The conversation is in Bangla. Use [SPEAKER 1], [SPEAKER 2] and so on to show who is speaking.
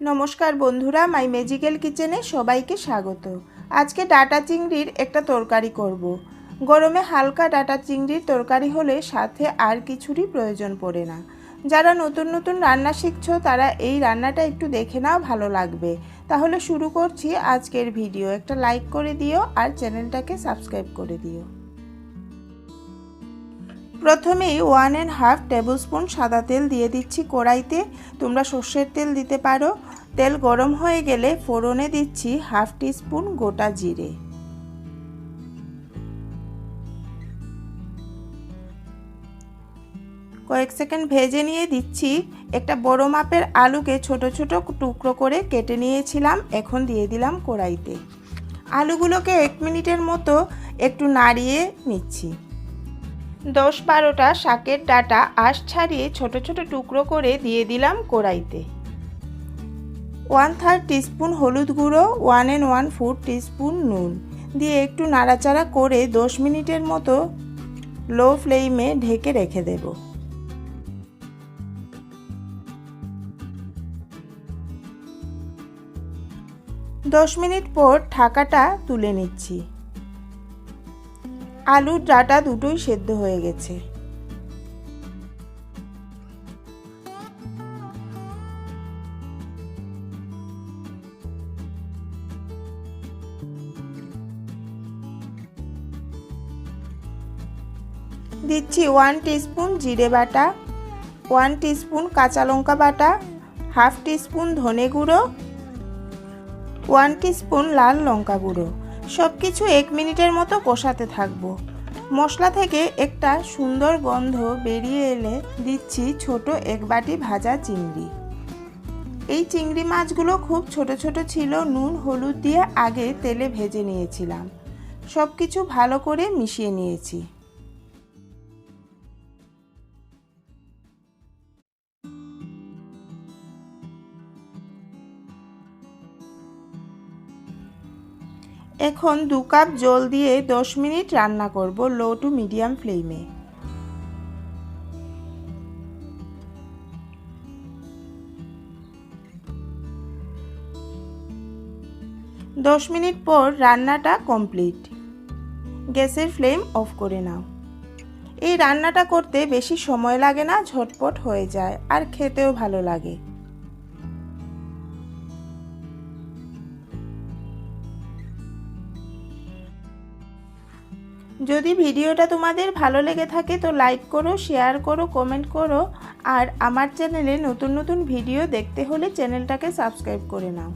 [SPEAKER 1] নমস্কার বন্ধুরা মাই ম্যাজিক্যাল কিচেনে সবাইকে স্বাগত। আজকে ডাটা চিংড়ির একটা তরকারি করব। গরমে হালকা ডাটা চিংড়ির তরকারি হলে সাথে আর কিছুরই প্রয়োজন পড়ে না। যারা নতুন নতুন রান্না শিখছ, তারা এই রান্নাটা একটু দেখে নাও, ভালো লাগবে। তাহলে শুরু করছি আজকের ভিডিও। একটা লাইক করে দিও আর চ্যানেলটাকে সাবস্ক্রাইব করে দিও। প্রথমেই one and half tablespoon সাদা তেল দিয়ে দিচ্ছি কড়াইতে। তোমরা সর্ষের তেল দিতে পারো। তেল গরম হয়ে গেলে ফোড়নে দিচ্ছি হাফ স্পুন গোটা জিরে। কয়েক সেকেন্ড ভেজে নিয়ে দিচ্ছি। একটা বড় মাপের আলুকে ছোট ছোট টুকরো করে কেটে নিয়েছিলাম, এখন দিয়ে দিলাম কড়াইতে। আলুগুলোকে এক মিনিটের মতো একটু নাড়িয়ে নিচ্ছি। দশ বারোটা শাকের ডাটা আঁশ ছাড়িয়ে ছোট ছোট টুকরো করে দিয়ে দিলাম কড়াইতে। ওয়ান থার্ড টিস্পুন হলুদ গুঁড়ো, one and one four teaspoon নুন। দিয়ে একটু নাড়াচাড়া করে দশ মিনিটের মতো লো ফ্লেমে ঢেকে রেখে দেব। দশ মিনিট পর ঢাকাটা তুলে নিচ্ছি। আলুর ডাটা দুটোই সেদ্ধ হয়ে গেছে। দিচ্ছি ওয়ান টিস্পুন জিরে বাটা ওয়ান টিস্পুন কাঁচা লঙ্কা বাটা হাফ টিস্পুন ধনে গুঁড়ো ওয়ান টিস্পুন লাল লঙ্কা গুঁড়ো। সব কিছু এক মিনিটের মতো কষাতে থাকব। মশলা থেকে একটা সুন্দর গন্ধ বেরিয়ে এলে দিচ্ছি ছোট এক বাটি ভাজা চিংড়ি। এই চিংড়ি মাছগুলো খুব ছোট ছোট ছিল, নুন, হলুদ দিয়ে আগে তেলে ভেজে নিয়েছিলাম। সব কিছু ভালো করে মিশিয়ে নিয়েছি। এখন দু কাপ জল দিয়ে দশ মিনিট রান্না করব লো টু মিডিয়াম ফ্লেমে। দশ মিনিট পর রান্নাটা কমপ্লিট। গ্যাসের ফ্লেম অফ করে নাও। এই রান্নাটা করতে বেশি সময় লাগে না, ঝটপট হয়ে যায়, আর খেতেও ভালো লাগে। যদি ভিডিওটা তোমাদের ভালো লেগে থাকে তো লাইক করো, শেয়ার করো, কমেন্ট করো। আর আমার চ্যানেলে নতুন নতুন ভিডিও দেখতে হলে চ্যানেলটাকে সাবস্ক্রাইব করে নাও।